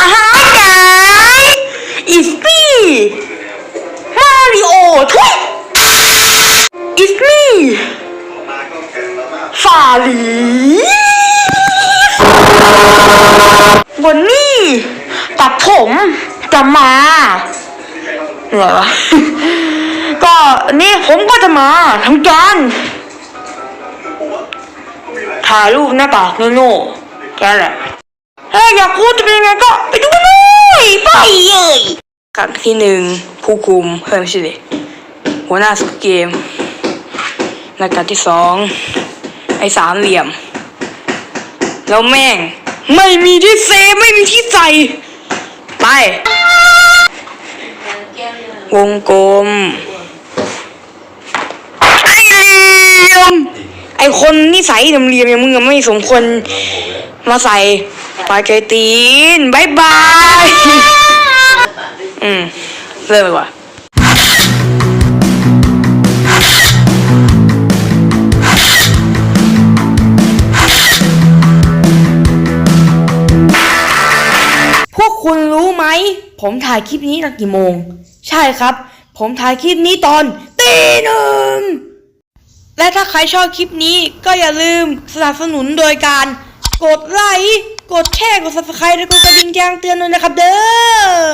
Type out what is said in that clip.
อาหารไก่อิสปี้มาริโอทุยอิสมี่ฟาลีวันนี้ตัดผมจะมาเหรอก็นี่ผมก็จะมาทำการถ่ายรูปหน้าปากโง่ๆแค่นั้นแหละ ถ้าอยากรู้จะเป็นยังไงก็ไปดูกันเลยไปเลยครั้งที่หนึ่งผู้คุมเฮ้ยไม่ใช่ดิหัวหน้าสกเกมรายการที่สองไอ้สามเหลี่ยม แล้วแม่ง ไม่มีที่เซฟไม่มีที่ใส่ไป วงกลม ไอ้เหลี่ยม ไอคนนิสัยเหลี่ยมอย่างมึงไม่สมควรมาใส่ ปาเกตีนบายบาย อืม เริ่มเลยว่ะพวกคุณรู้ไหม ผมถ่ายคลิปนี้ตอนกี่โมง ใช่ครับ ผมถ่ายคลิปนี้ตอนตีหนึ่งและถ้าใครชอบคลิปนี้ก็อย่าลืมสนับสนุนโดยการกดไลค์ กดแชร์กด subscribe และกดกระดิ่งแจ้งเตือนด้วยนะครับเด้อ